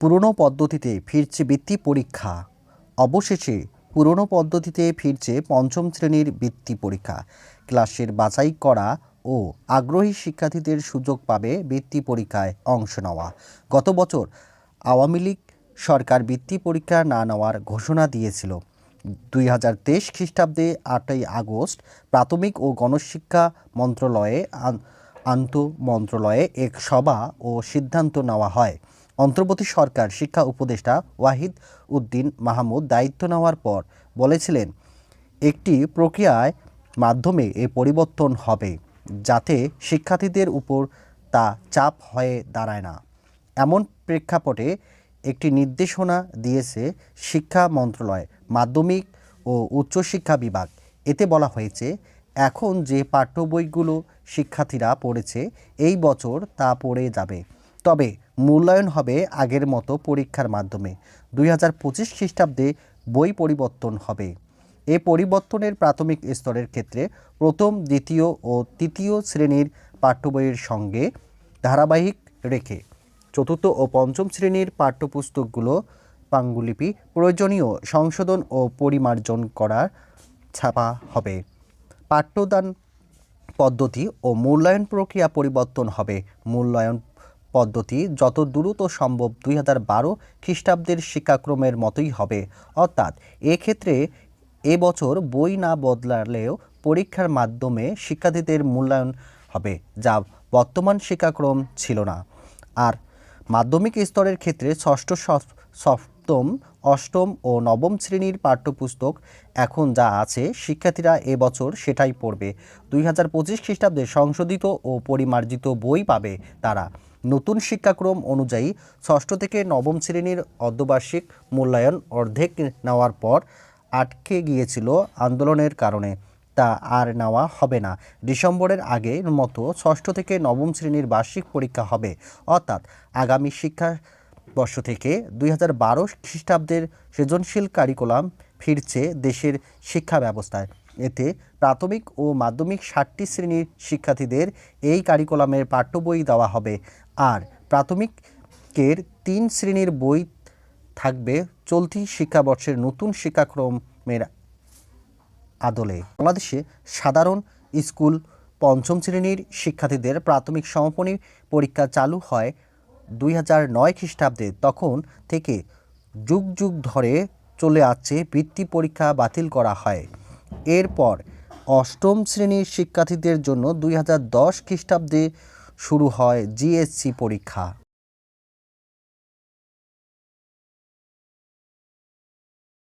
পুরনো পদ্ধতিতে ফিরছে বৃত্তি পরীক্ষা। অবশেষে পুরনো পদ্ধতিতে ফিরছে পঞ্চম শ্রেণির বৃত্তি পরীক্ষা। ক্লাসের বাছাই করা ও আগ্রহী শিক্ষার্থীদের সুযোগ পাবে বৃত্তি পরীক্ষায় অংশ নেওয়া। গত বছর আওয়ামী লীগ সরকার বৃত্তি পরীক্ষা না নেওয়ার ঘোষণা দিয়েছিল। দুই হাজার তেইশ খ্রিস্টাব্দে আটই আগস্ট প্রাথমিক ও গণশিক্ষা মন্ত্রণালয়ে আন- আন্ত মন্ত্রণালয়ে এক সভা ও সিদ্ধান্ত নেওয়া হয়। অন্তর্বর্তী সরকার শিক্ষা উপদেষ্টা ওয়াহিদ উদ্দিন মাহমুদ দায়িত্ব নেওয়ার পর বলেছিলেন, একটি প্রক্রিয়ায় মাধ্যমে এ পরিবর্তন হবে যাতে শিক্ষার্থীদের উপর তা চাপ হয়ে দাঁড়ায় না। এমন প্রেক্ষাপটে একটি নির্দেশনা দিয়েছে শিক্ষা মন্ত্রণালয়, মাধ্যমিক ও উচ্চশিক্ষা বিভাগ। এতে বলা হয়েছে, এখন যে পাঠ্য বইগুলো শিক্ষার্থীরা পড়েছে, এই বছর তা পড়ে যাবে। তবে মূল্যায়ন হবে আগের মতো পরীক্ষার মাধ্যমে। দুই হাজার পঁচিশ খ্রিস্টাব্দে বই পরিবর্তন হবে। এ পরিবর্তনের প্রাথমিক স্তরের ক্ষেত্রে প্রথম, দ্বিতীয় ও তৃতীয় শ্রেণির পাঠ্যবইয়ের সঙ্গে ধারাবাহিক রেখে চতুর্থ ও পঞ্চম শ্রেণির পাঠ্যপুস্তকগুলো পাঙ্গুলিপি প্রয়োজনীয় সংশোধন ও পরিমার্জন করার ছাপা হবে। পাঠ্যদান পদ্ধতি ও মূল্যায়ন প্রক্রিয়া পরিবর্তন হবে। মূল্যায়ন পদ্ধতি যত দ্রুত সম্ভব দুই হাজার বারো খ্রিস্টাব্দের শিক্ষাক্রমের মতোই হবে। অর্থাৎ এক্ষেত্রে এবছর বই না বদলালেও পরীক্ষার মাধ্যমে শিক্ষার্থীদের মূল্যায়ন হবে, যা বর্তমান শিক্ষাক্রম ছিল না। আর মাধ্যমিক স্তরের ক্ষেত্রে ষষ্ঠ সপ- সপ্তম, অষ্টম ও নবম শ্রেণির পাঠ্যপুস্তক এখন যা আছে, শিক্ষার্থীরা এবছর সেটাই পড়বে। দুই হাজার পঁচিশ খ্রিস্টাব্দে সংশোধিত ও পরিমার্জিত বই পাবে তারা। নতুন শিক্ষাক্রম অনুযায়ী ষষ্ঠ থেকে নবম শ্রেণির অর্ধবার্ষিক মূল্যায়ন অর্ধেক নেওয়ার পর আটকে গিয়েছিল আন্দোলনের কারণে। তা আর নেওয়া হবে না। ডিসেম্বরের আগের মতো ষষ্ঠ থেকে নবম শ্রেণির বার্ষিক পরীক্ষা হবে। অর্থাৎ আগামী শিক্ষা বর্ষ থেকে দুই হাজার বারো খ্রিস্টাব্দের সৃজনশীল কারিকুলাম ফিরছে দেশের শিক্ষা ব্যবস্থায়। এতে প্রাথমিক ও মাধ্যমিক ষাটটি শ্রেণির শিক্ষার্থীদের এই কারিকুলামের পাঠ্য বই দেওয়া হবে। আর প্রাথমিকের তিন শ্রেণির বই থাকবে চলতি শিক্ষাবর্ষের নতুন শিক্ষাক্রমের আদলে। বাংলাদেশে সাধারণ স্কুল পঞ্চম শ্রেণির শিক্ষার্থীদের প্রাথমিক সমাপনী পরীক্ষা চালু হয় দুই হাজার নয় খ্রিস্টাব্দে। তখন থেকে যুগ যুগ ধরে চলে আসছে বৃত্তি পরীক্ষা বাতিল করা হয়। এরপর অষ্টম শ্রেণির শিক্ষার্থীদের জন্য দুই হাজার দশ খ্রিস্টাব্দে শুরু হয় জিএসসি পরীক্ষা।